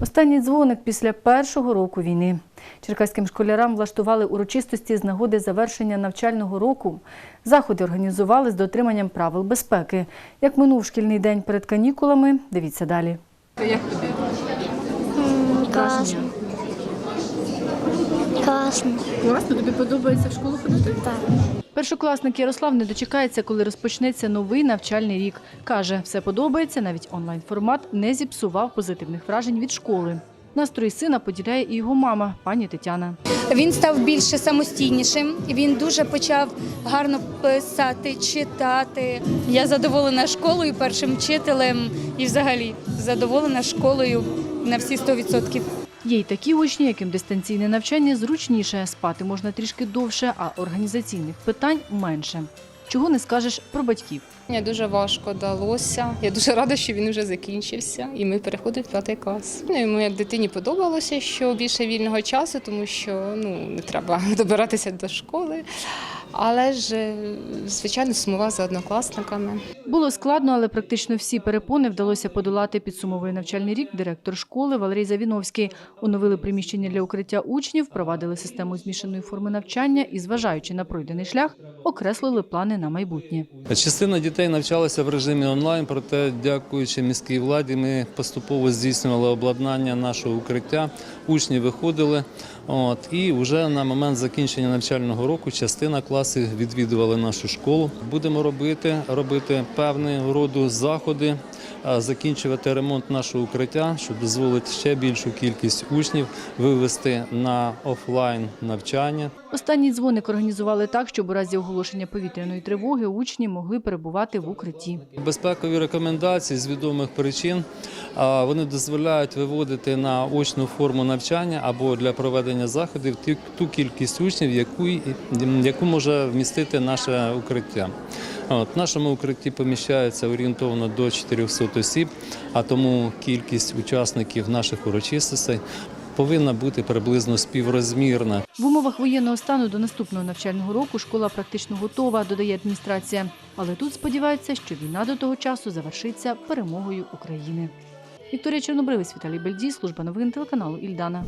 Останній дзвоник після першого року війни. Черкаським школярам влаштували урочистості з нагоди завершення навчального року. Заходи організували з дотриманням правил безпеки. Як минув шкільний день перед канікулами, дивіться далі. Як тобі? Класно. Класно. Класно, тобі подобається в школу ходити? Так. Першокласник Ярослав не дочекається, коли розпочнеться новий навчальний рік. Каже, все подобається, навіть онлайн-формат не зіпсував позитивних вражень від школи. Настрої сина поділяє і його мама, пані Тетяна. Він став більше самостійнішим. Він дуже почав гарно писати, читати. Я задоволена школою, першим вчителем і взагалі задоволена школою на всі 100%. Є й такі учні, яким дистанційне навчання зручніше, спати можна трішки довше, а організаційних питань менше. Чого не скажеш про батьків. Мені дуже важко далося. Я дуже рада, що він вже закінчився, і ми переходимо в п'ятий клас. Ну і моїй дитині подобалося, що більше вільного часу, тому що ну не треба добиратися до школи. Але ж, звичайно, сумував за однокласниками. Було складно, але практично всі перепони вдалося подолати. Підсумовує навчальний рік директор школи Валерій Завіновський. Оновили приміщення для укриття учнів, впровадили систему змішаної форми навчання і, зважаючи на пройдений шлях, окреслили плани на майбутнє. Частина дітей навчалася в режимі онлайн, проте, дякуючи міській владі, ми поступово здійснювали обладнання нашого укриття. Учні виходили. От, і вже на момент закінчення навчального року частина класів відвідували нашу школу. Будемо робити, робити певні роду заходи, закінчувати ремонт нашого укриття, що дозволить ще більшу кількість учнів вивести на офлайн навчання. Останній дзвоник організували так, щоб у разі оголошення повітряної тривоги учні могли перебувати в укритті. Безпекові рекомендації з відомих причин вони дозволяють виводити на очну форму навчання або для проведення заходів ту кількість учнів, яку, яку може вмістити наше укриття. От, в нашому укритті поміщається орієнтовно до 400 осіб, а тому кількість учасників наших урочистостей повинна бути приблизно співрозмірна. В умовах воєнного стану до наступного навчального року школа практично готова, додає адміністрація. Але тут сподіваються, що війна до того часу завершиться перемогою України. Вікторія Чорнобривець, Віталій Бельдій, служба новин телеканалу Ільдана.